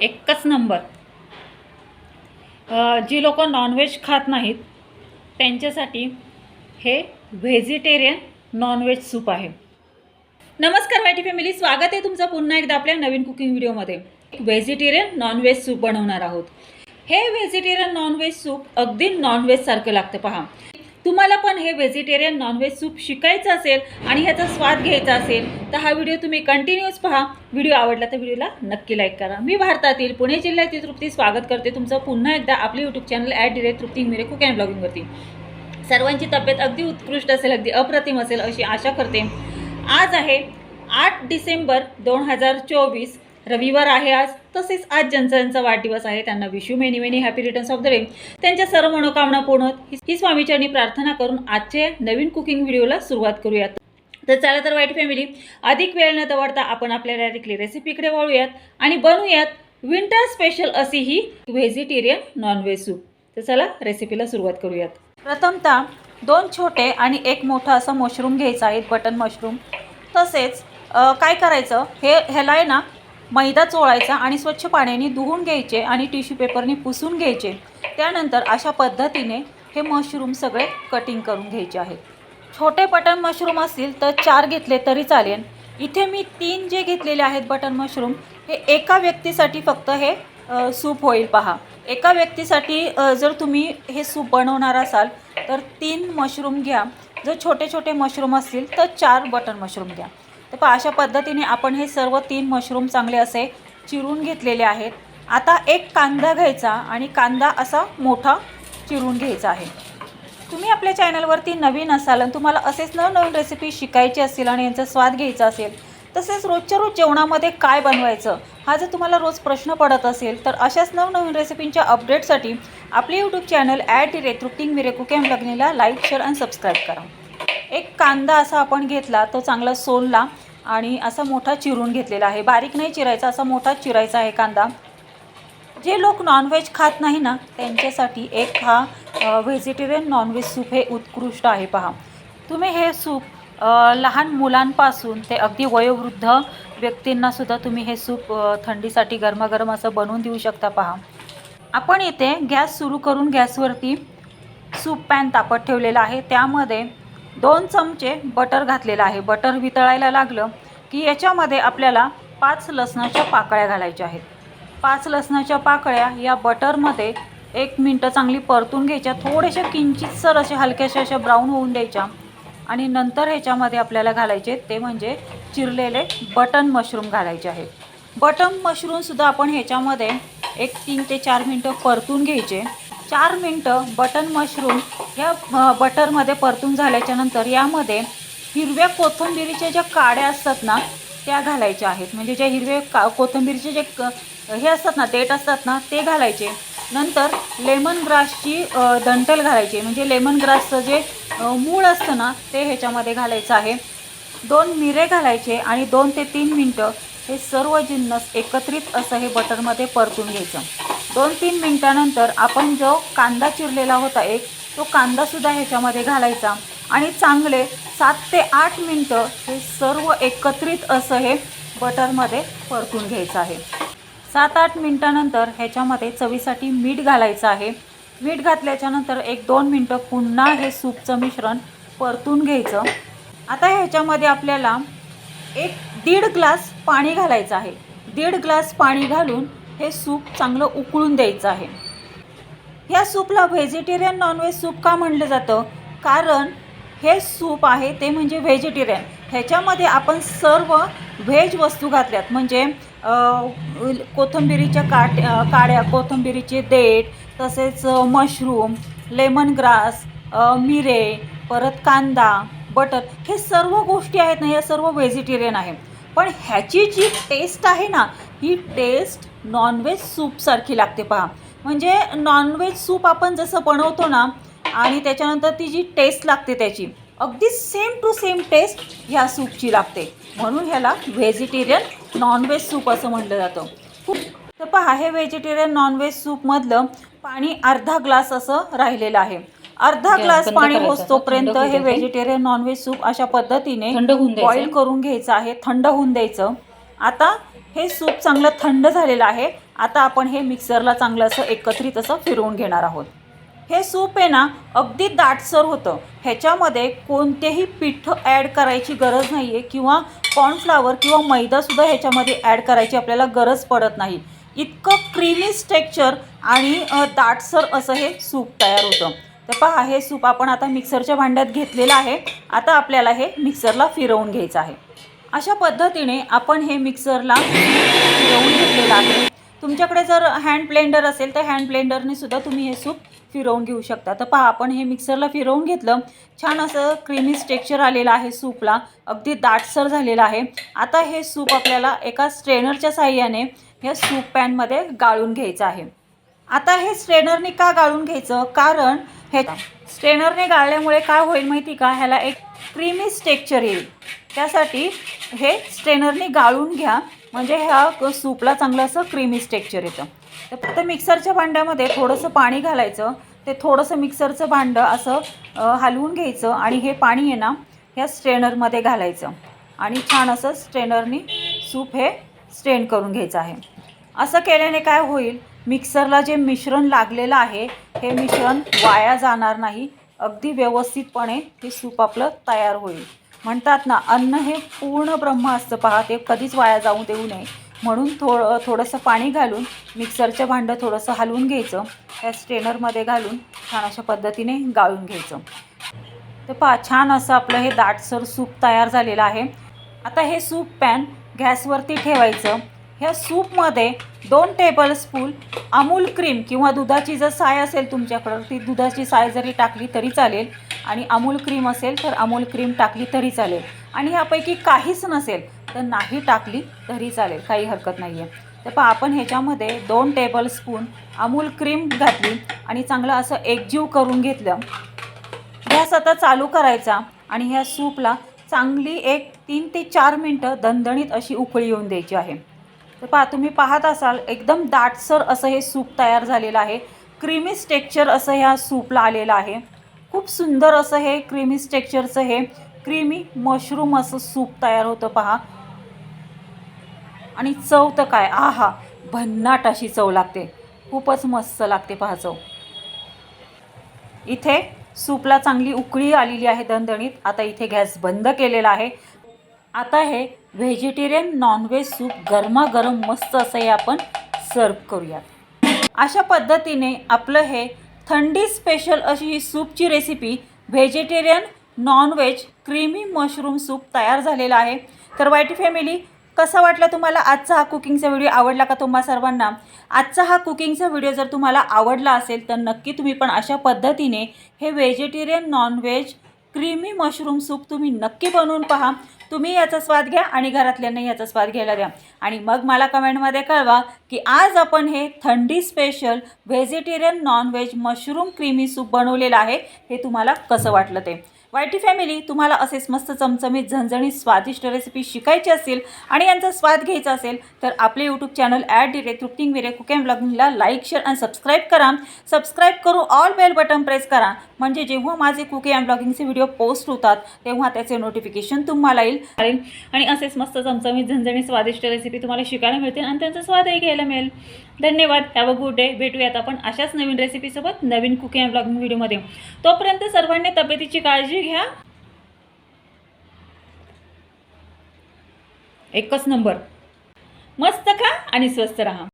एकच नंबर. जी लोक नॉनव्हेज खात नाहीत त्यांच्यासाठी हे व्हेजिटेरियन नॉनव्हेज सूप आहे. नमस्कार वाईटी फॅमिली स्वागत आहे तुमचं पुन्हा एकदा आपल्या नवीन कुकिंग व्हिडिओमध्ये व्हेजिटेरियन नॉनव्हेज सूप बनवणार आहोत. हे व्हेजिटेरियन नॉनव्हेज सूप अगदी नॉनव्हेजसारखं लागतं पहा. तुम्हाला पण हे व्हेजिटेरियन नॉनव्हेज सूप शिकायचं असेल आणि ह्याचा स्वाद घ्यायचा असेल तर हा व्हिडिओ तुम्ही कंटिन्यूअस पहा. व्हिडिओ आवडला तर व्हिडिओला नक्की लाईक करा. मी भारतातील पुणे जिल्ह्यातील तृप्ती स्वागत करते तुमचं पुन्हा एकदा आपले YouTube channel at direct Trupti Mire cook and ब्लॉगिंगवरती सर्वांची तब्येत अगदी उत्कृष्ट असेल अगदी अप्रतिम असेल अशी आशा करते. आज आहे आठ डिसेंबर दोन हजार चोवीस. रविवार आहे आज तसेच आज ज्यांचा ज्यांचा वाढदिवस आहे. त्यांना wish you many many happy returns of the day त्यांच्या सर्व मनोकामना पूर्ण होत. ही- स्वामीचरणी प्रार्थना करून आजच्या नवीन कुकिंग व्हिडिओला सुरुवात करूयात. तर चला तर वाईट फॅमिली अधिक वेळ न दवडता आपण आपल्या डायरेक्टली रेसिपीकडे वळूयात आणि बनवूयात विंटर स्पेशल अशी ही व्हेजिटेरियन नॉनव्हेज सूप तर चला रेसिपीला सुरुवात करूयात. प्रथमतः दोन छोटे आणि एक मोठा असं मशरूम घ्यायचा आहे बटन मशरूम तसेच काय करायचं? हे ह्याला आहे ना मैदा चोळायचा आणि स्वच्छ पाण्याने धुवून घ्यायचे आणि टिश्यू पेपरने पुसून घ्यायचे. त्यानंतर अशा पद्धतीने हे मशरूम सगळे कटिंग करून घ्यायचे आहेत छोटे बटन मशरूम असतील तर चार घेतले तरी चालेल. इथे मी तीन जे घेतलेले आहेत बटन मशरूम हे एका व्यक्तीसाठी फक्त हे सूप होईल पहा. एका व्यक्तीसाठी जर तुम्ही हे सूप बनवणार असाल तर तीन मशरूम घ्या. जर छोटे छोटे मशरूम असतील तर चार बटन मशरूम घ्या. तर पहा अशा पद्धतीने आपण हे सर्व तीन मशरूम चांगले असे चिरून घेतलेले आहेत. आता एक कांदा घ्यायचा आणि कांदा असा मोठा चिरून घ्यायचा आहे. तुम्ही आपल्या चॅनलवरती नवीन असाल आणि तुम्हाला असेच नवनवीन रेसिपी शिकायची असतील आणि यांचा स्वाद घ्यायचा असेल तसेच रोजच्या रोज जेवणामध्ये काय बनवायचं हा जर तुम्हाला रोज प्रश्न पडत असेल तर अशाच नवनवीन रेसिपींच्या अपडेटसाठी आपले यूट्यूब चॅनल ॲट डिरेक्ट रुटीन मिरे कुकेम लग्नीला लाईक शेअर आणि सबस्क्राईब करा. एक कांदा असा आपण घेतला तो चांगला सोलला आणि असा मोठा चिरून घेतलेला आहे. बारीक नाही चिरायचा असा मोठा चिरायचा आहे कांदा. जे लोक नॉनव्हेज खात नाही ना त्यांच्यासाठी एक हा व्हेजिटेरियन नॉनव्हेज सूप हे उत्कृष्ट आहे पहा. तुम्ही हे सूप लहान मुलांपासून ते अगदी वयोवृद्ध व्यक्तींनासुद्धा तुम्ही हे सूप थंडीसाठी गरमागरम असं बनवून देऊ शकता पहा. आपण इथे गॅस सुरू करून गॅसवरती सूप पॅन तापत ठेवलेला आहे. त्यामध्ये दोन चमचे बटर घातलेलं आहे. बटर वितळायला लागलं की याच्यामध्ये आपल्याला पाच लसणाच्या पाकळ्या घालायच्या आहेत. पाच लसणाच्या पाकळ्या या बटरमध्ये एक मिनटं चांगली परतून घ्यायच्या. थोड्याशा किंचितसर असे हलक्याशा अशा ब्राऊन होऊन द्यायच्या आणि नंतर ह्याच्यामध्ये आपल्याला घालायचे ते म्हणजे चिरलेले बटन मशरूम घालायचे आहेत बटन मशरूमसुद्धा आपण ह्याच्यामध्ये एक तीन ते चार मिनटं परतून घ्यायचे. चार मिनटं बटन मशरूम या बटरमध्ये परतून झाल्याच्यानंतर यामध्ये हिरव्या कोथिंबिरीच्या ज्या काड्या असतात ना त्या घालायच्या आहेत. म्हणजे ज्या हिरव्या का कोथिंबीरचे जे क हे असतात ना देठ असतात ना ते घालायचे. नंतर लेमन ग्रासची दंटल घालायची. म्हणजे लेमन ग्रासचं जे मूळ असतं ना ते ह्याच्यामध्ये घालायचं आहे. दोन मिरे घालायचे आणि दोन ते तीन मिनटं हे सर्व जिन्नस एकत्रित असं हे बटरमध्ये परतून घ्यायचं. दोन तीन मिनटानंतर आपण जो कांदा चिरलेला होता एक तो कांदासुद्धा ह्याच्यामध्ये घालायचा. आणि चांगले सात ते आठ मिनटं हे सर्व एकत्रित असं हे बटरमध्ये परतून घ्यायचं आहे. सात आठ मिनटानंतर ह्याच्यामध्ये चवीसाठी मीठ घालायचं आहे. मीठ घातल्याच्यानंतर एक दोन मिनटं पुन्हा हे सूपचं मिश्रण परतून घ्यायचं. आता ह्याच्यामध्ये आपल्याला एक दीड ग्लास पाणी घालायचं आहे. दीड ग्लास पाणी घालून हे सूप चांगलं उकळून द्यायचं आहे. ह्या सूपला व्हेजिटेरियन नॉनव्हेज सूप का म्हणलं जातं? कारण हे सूप आहे ते म्हणजे व्हेजिटेरियन. ह्याच्यामध्ये आपण सर्व व्हेज वस्तू घातल्यात. म्हणजे अ, काट काड्या कोथिंबिरीचे देठ तसेच मशरूम लेमन ग्रास मिरे परत कांदा बटर हे सर्व गोष्टी आहेत ना या सर्व व्हेजिटेरियन आहे. पण ह्याची जी टेस्ट आहे ना ही टेस्ट नॉनव्हेज सूपसारखी लागते पहा म्हणजे नॉनव्हेज सूप आपण जसं बनवतो ना आणि त्याच्यानंतर ती जी टेस्ट लागते त्याची अगदी सेम टू सेम टेस्ट ह्या सूपची लागते म्हणून ह्याला व्हेजिटेरियन नॉनव्हेज सूप असं म्हटलं जातं खूप तर पहा हे व्हेजिटेरियन नॉनव्हेज सूपमधलं पाणी अर्धा ग्लास असं राहिलेलं आहे अर्धा ग्लास पाणी करायचा होस का? तोपर्यंत थंड होऊ हे? व्हेजिटेरियन नॉनव्हेज सूप अशा पद्धतीने थंड होऊन द्यायचं? बॉईल करून घ्यायचं आहे थंड होऊन द्यायचं आता हे सूप चांगलं थंड झालेलं आहे. आता आपण हे मिक्सरला चांगलं असं एकत्रित असं फिरवून घेणार आहोत. हे सूप आहे ना अगदी दाटसर होतं. ह्याच्यामध्ये कोणतेही पीठ ॲड करायची गरज नाही आहे किंवा कॉर्नफ्लावर किंवा मैदासुद्धा ह्याच्यामध्ये ॲड करायची आपल्याला गरज पडत नाही. इतकं क्रीमी स्ट्रेक्चर आणि दाटसर असं हे सूप तयार होतं. तर पहा हे सूप आपण आता मिक्सरच्या भांड्यात घेतलेलं आहे. आता आपल्याला हे मिक्सरला फिरवून घ्यायचं आहे. अशा पद्धतीने आपण हे मिक्सरला फिरवून घेतलेलं आहे. तुमच्याकडे जर हँड ब्लेंडर असेल तर हँड ब्लेंडरने सुद्धा तुम्ही हे सूप फिरवून घेऊ शकता. तर पहा आपण हे मिक्सरला फिरवून घेतलं. छान असं क्रीमी स्टेक्चर आलेलं आहे सूपला. अगदी दाटसर झालेलं आहे. आता हे सूप आपल्याला एका स्ट्रेनरच्या साह्याने ह्या सूप पॅनमध्ये गाळून घ्यायचं आहे. आता हे स्ट्रेनरने का गाळून घ्यायचं? कारण हे स्ट्रेनरने गाळल्यामुळे काय होईल माहिती का? ह्याला एक क्रीमी स्टेक्चर येईल. त्यासाठी हे स्ट्रेनरने गाळून घ्या. म्हणजे ह्या सूपला चांगलं असं क्रीमी स्टेक्चर येतं. तर फक्त मिक्सरच्या भांड्यामध्ये थोडंसं पाणी घालायचं. ते थोडंसं मिक्सरचं भांडं असं हलवून घ्यायचं आणि हे पाणी आहे ना ह्या स्ट्रेनरमध्ये घालायचं. आणि छान असं स्ट्रेनरनी सूप हे स्ट्रेन करून घ्यायचं आहे. असं केल्याने काय होईल मिक्सरला जे मिश्रण लागलेलं आहे हे मिश्रण वाया जाणार नाही. अगदी व्यवस्थितपणे हे सूप आपलं तयार होईल. म्हणतात ना अन्न हे पूर्ण ब्रह्म असतं. पहा ते कधीच वाया जाऊ देऊ नये. म्हणून थोडं थोडंसं पाणी घालून मिक्सरचं भांडं थोडंसं हलवून घ्यायचं. त्या स्ट्रेनरमध्ये घालून छान अशा पद्धतीने गाळून घ्यायचं. तर पहा छान असं आपलं हे दाटसर सूप तयार झालेलं आहे. आता हे सूप पॅन गॅसवरती ठेवायचं. ह्या सूपमध्ये दोन टेबलस्पून अमूल क्रीम किंवा दुधाची जर साय असेल तुमच्याकडं ती दुधाची साय जरी टाकली तरी चालेल. आणि अमूल क्रीम असेल तर अमूल क्रीम टाकली तरी चालेल. आणि ह्यापैकी काहीच नसेल तर नाही टाकली तरी चालेल. काही हरकत नाही आहे तर पहा आपण ह्याच्यामध्ये दोन टेबलस्पून अमूल क्रीम घातली आणि चांगलं असं एकजीव करून घेतलं. गॅस आता चालू करायचा आणि ह्या सूपला चांगली एक तीन ते चार मिनटं दणदणीत अशी उकळी येऊन द्यायची आहे. तर पहा तुम्ही पाहत असाल एकदम दाटसर असं हे सूप तयार झालेलं आहे. क्रीमी स्टेक्चर असं ह्या सूपला आलेलं आहे. खूप सुंदर असं हे क्रीमी स्टेक्चरचं हे क्रीमी मशरूम असं सूप तयार होतं पहा. आणि चव तर काय? आहा भन्नाट अशी चव लागते. खूपच मस्त लागते पहा चव. इथे सूपला चांगली उकळी आलेली आहे दणदणीत. आता इथे गॅस बंद केलेला आहे. आता हे व्हेजिटेरियन नॉनव्हेज सूप गरमागरम मस्त असं हे आपण सर्व करूयात. अशा पद्धतीने आपलं हे थंडी स्पेशल अशी ही सूपची recipe vegetarian non veg creamy mushroom soup तयार झालेला आहे. तर वाईटी फॅमिली कसा वाटला तुम्हाला आजचा हा कुकिंगचा व्हिडिओ आवडला का तुम्हा सर्वांना? आजचा हा कुकिंगचा व्हिडिओ जर तुम्हाला आवडला असेल तर नक्की तुम्ही पण अशा पद्धतीने हे vegetarian non veg creamy mushroom soup तुम्ही नक्की बनवून पहा. तुम्ही याचा स्वाद घ्या आणि घरातल्यांनाही याचा स्वाद घ्यायला द्या. आणि मग मला कमेंटमध्ये कळवा की आज आपण हे थंडी special vegetarian non veg mushroom creamy soup बनवलेलं आहे. हे तुम्हाला कसं वाटलं ते? वायटी फॅमिली तुम्हाला असेच मस्त चमचमीत झणझणीत स्वादिष्ट रेसिपी शिकायची असेल आणि यांचा स्वाद घ्यायचा असेल तर आपले यूट्यूब चॅनल ॲड डिरे तृप्तिंग विरे कुक अँड ब्लॉगिंगला लाईक शेअर आणि सबस्क्राईब करा. सबस्क्राईब करून ऑल बेल बटन प्रेस करा. म्हणजे जेव्हा माझे कुक अँड ब्लॉगिंगचे व्हिडिओ पोस्ट होतात तेव्हा त्याचे नोटिफिकेशन तुम्हाला येईल. आणि असेच मस्त चमचमीत झणझणीत स्वादिष्ट रेसिपी तुम्हाला शिकायला मिळतील आणि त्यांचा स्वादही घ्यायला मिळेल. धन्यवाद. हॅव अ गुड डे भेटूयात आपण अशाच नवीन रेसिपीसोबत नवीन कुकिंग ब्लॉगिंग व्हिडिओमध्ये तोपर्यंत सर्वांनी तब्येतीची काळजी घ्या. एकच नंबर. मस्त खा आणि स्वस्त राहा.